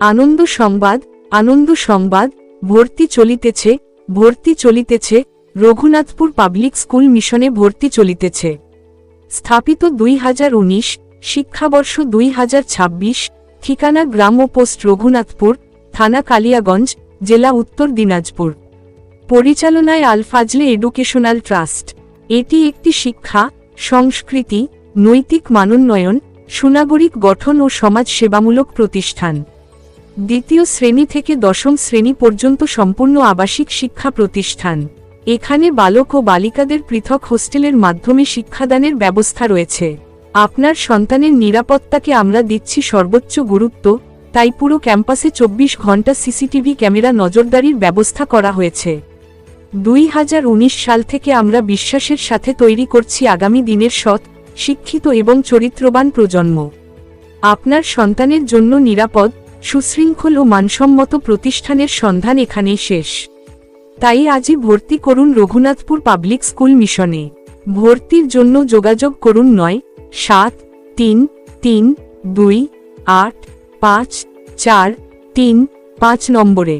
আনন্দ সংবাদ আনন্দ সংবাদ, ভর্তি চলিতেছে ভর্তি চলিতেছে, রঘুনাথপুর পাবলিক স্কুল মিশনে ভর্তি চলিতেছে। স্থাপিত দুই হাজার উনিশ, শিক্ষাবর্ষ দুই হাজার ছাব্বিশ, ঠিকানা গ্রাম ও পোস্ট রঘুনাথপুর, থানা কালিয়াগঞ্জ, জেলা উত্তর দিনাজপুর। পরিচালনায় আলফাজলে এডুকেশনাল ট্রাস্ট। এটি একটি শিক্ষা, সংস্কৃতি, নৈতিক মানোন্নয়ন, সুনাগরিক গঠন ও সমাজ সেবামূলক প্রতিষ্ঠান। দ্বিতীয় শ্রেণি থেকে দশম শ্রেণি পর্যন্ত সম্পূর্ণ আবাসিক শিক্ষা প্রতিষ্ঠান। এখানে বালক ও বালিকাদের পৃথক হোস্টেলের মাধ্যমে শিক্ষাদানের ব্যবস্থা রয়েছে। আপনার সন্তানের নিরাপত্তাকে আমরা দিচ্ছি সর্বোচ্চ গুরুত্ব, তাই পুরো ক্যাম্পাসে চব্বিশ ঘণ্টা সিসিটিভি ক্যামেরা নজরদারির ব্যবস্থা করা হয়েছে। দুই হাজার উনিশ সাল থেকে আমরা বিশ্বাসের সাথে তৈরি করছি আগামী দিনের সৎ, শিক্ষিত এবং চরিত্রবান প্রজন্ম। আপনার সন্তানের জন্য নিরাপদ সুশৃঙ্খল ও মানসম্মত প্রতিষ্ঠানের সন্ধান এখানেই শেষ। তাই আজই ভর্তি করুন রঘুনাথপুর পাবলিক স্কুল মিশনে। ভর্তির জন্য যোগাযোগ করুন নয়, সাত, তিন তিন, দুই, আট, পাঁচ, চার, তিন, পাঁচ নম্বরে।